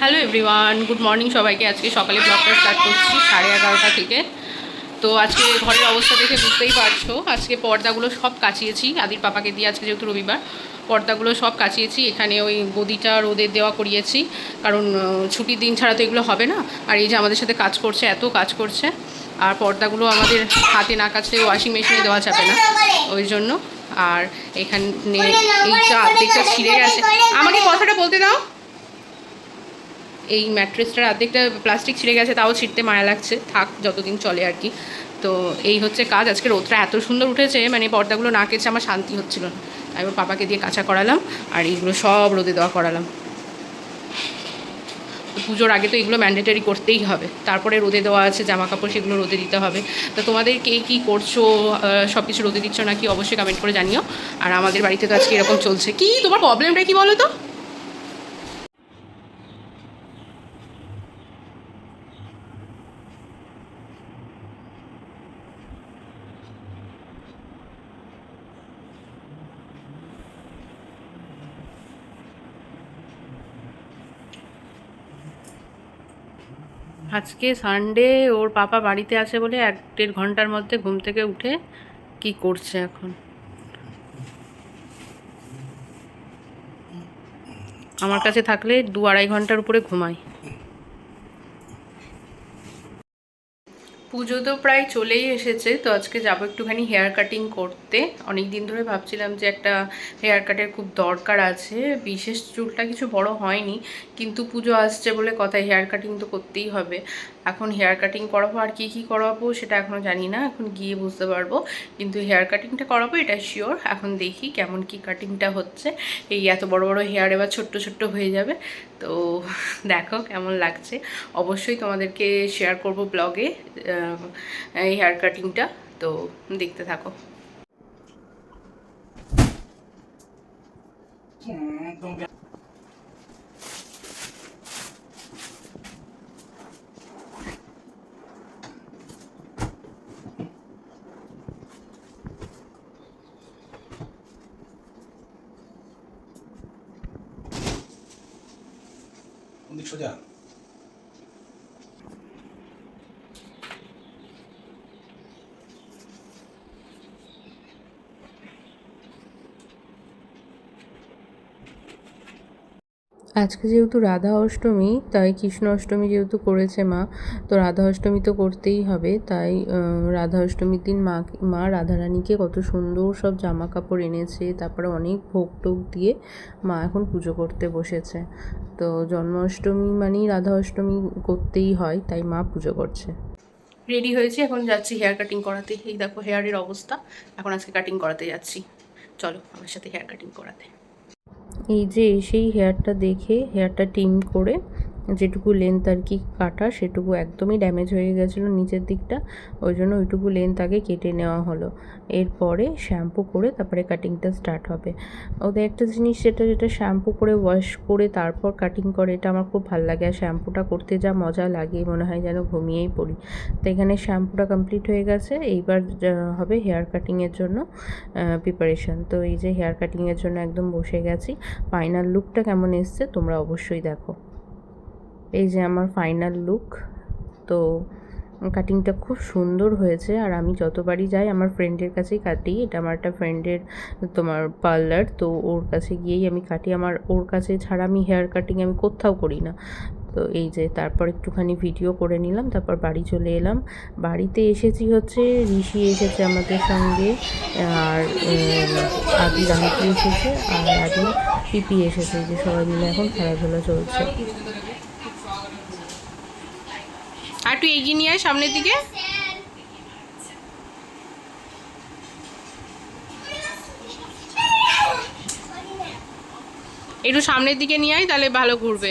Hello everyone, good morning সবাইকে। আজকে সকালে ব্লগটা স্টার্ট করছি সাড়ে এগারোটা থেকে। তো আজকে ঘরের অবস্থা দেখে বুঝতেই পারছ। আজকে পর্দাগুলো সব কাচিয়েছি। আদির পাপাকে দিয়ে আজকে যেহেতু রবিবার, পর্দাগুলো সব কাচিয়েছি। এখানে ওই গদিটা রোদের দেওয়া করিয়েছি। কারণ ছুটির দিন ছাড়া তো এগুলো হবে না। আর এই যে আমাদের সাথে কাজ করছে, এত কাজ করছে। আর পর্দাগুলো আমাদের হাতে না কাচলে ওয়াশিং মেশিনে দেওয়া যাবে না। ওই জন্য। আর এখানে এইটা অর্ধেকটা ছিঁড়ে গেছে। আমাকে কথাটা বলতে দাও। এই ম্যাট্রেসটার অর্ধেকটা প্লাস্টিক ছিঁড়ে গেছে, তাও ছিঁড়তে মায়া লাগছে। থাক, যতদিন চলে আর কি। তো এই হচ্ছে কাজ। আজকে রোদটা এত সুন্দর উঠেছে মানে পর্দাগুলো না কেছে আমার শান্তি হচ্ছিল না। ওর পাপাকে দিয়ে কাঁচা করালাম আর এইগুলো সব রোদে দেওয়া করালাম। পুজোর আগে তো এগুলো ম্যান্ডেটারি করতেই হবে। তারপরে রোদে দেওয়া আছে জামা কাপড় সেগুলো রোদে দিতে হবে। তো তোমাদের কে কী করছ সব কিছু রোদে দিচ্ছ নাকি অবশ্যই কমেন্ট করে জানিও। আর আমাদের বাড়িতে তো আজকে এরকম চলছে। কি? তোমার প্রবলেমটা কি বলো তো? আজকে সানডে ওর পাপা বাড়িতে আছে বলে এক দেড় ঘণ্টার মধ্যে ঘুম থেকে উঠে কি করছে এখন? আমার কাছে থাকলে দু আড়াই ঘণ্টার উপরে ঘুমাই পুজো তো প্রায় চলেই এসেছে, তো আজকে যাব একটুখানি হেয়ার কাটিং করতে। অনেক দিন ধরে ভাবছিলাম যে একটা হেয়ার কাটের খুব দরকার আছে, বিশেষ চুলটা কিছু বড় হয়নি, কিন্তু পুজো আসছে বলে কথা হেয়ার কাটিং তো করতেই হবে। এখন হেয়ার কাটিং করাবো আর কি কি করাবো সেটা এখনও জানি না, এখন গিয়ে বুঝতে পারব। কিন্তু হেয়ার কাটিংটা করাবো, এটা শিওর এখন দেখি কেমন কি কাটিংটা হচ্ছে। এই এত বড় বড় হেয়ার এবার ছোট্ট ছোট্ট হয়ে যাবে। তো দেখো কেমন লাগছে। অবশ্যই তোমাদেরকে শেয়ার করব ব্লগে এই হেয়ার কাটিংটা তো দেখতে থাকো। সোজা। আজকে যেহেতু রাধা অষ্টমী, তাই কৃষ্ণ অষ্টমী যেহেতু করেছে মা, তো রাধা অষ্টমী তো করতেই হবে। তাই রাধা অষ্টমীর দিন মা মা রাধারানীকে কত সুন্দর সব জামা কাপড় এনেছে, তারপরে অনেক ভোগ টোগ দিয়ে মা এখন পুজো করতে বসেছে। তো জন্মাষ্টমী মানেই রাধা অষ্টমী করতেই হয়, তাই মা পুজো করছে। রেডি হয়েছি, এখন যাচ্ছি হেয়ার কাটিং করাতে। এই দেখো হেয়ারের অবস্থা, এখন আজকে কাটিং করাতে যাচ্ছি। চলো, আমার সাথে হেয়ার কাটিং করাতে। এই যে এসেই হেয়ারটা দেখে হেয়ারটা টিম করে যেটুকু লেন্থ আর কি কাটা, সেটুকু একদমই ড্যামেজ হয়ে গেছিল নিচের দিকটা। ওই জন্য ওইটুকু লেন্থ আগে কেটে নেওয়া হলো। এরপরে শ্যাম্পু করে তারপরে কাটিংটা স্টার্ট হবে। ওদের একটা জিনিস যেটা যেটা শ্যাম্পু করে ওয়াশ করে তারপর কাটিং করে, এটা আমার খুব ভালো লাগে। আর শ্যাম্পুটা করতে যা মজা লাগে, মনে হয় যেন ঘুমিয়েই পড়ি। তো এখানে শ্যাম্পুটা কমপ্লিট হয়ে গেছে। এইবার হবে হেয়ার কাটিংয়ের জন্য প্রিপারেশন তো এই যে হেয়ার কাটিংয়ের জন্য একদম বসে গেছি। ফাইনাল লুকটা কেমন এসছে তোমরা অবশ্যই দেখো। এই যে আমার ফাইনাল লুক তো কাটিংটা খুব সুন্দর হয়েছে। আর আমি যতবারই যাই, আমার ফ্রেন্ডের কাছেই কাটি। এটা আমার একটা ফ্রেন্ডের তোমার পার্লার তো ওর কাছে গিয়েই আমি কাটি। আমার, ওর কাছে ছাড়া আমি হেয়ার কাটিং আমি কোথাও করি না। তো এই যে তারপর একটুখানি ভিডিও করে নিলাম, তারপর বাড়ি চলে এলাম। বাড়িতে এসেছি হচ্ছে, ঋষি এসেছে আমাদের সঙ্গে, আর আদি রামকি এসেছে, আর আদি পিপি এসেছে। যে সবাই মিলে এখন খেলাধুলা চলছে। আর একটু এগিয়ে নিয়ে আয় সামনের দিকে। একটু সামনের দিকে নিয়ে আয়, তাহলে ভালো ঘুরবে।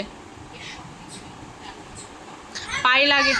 পায়ে লাগে।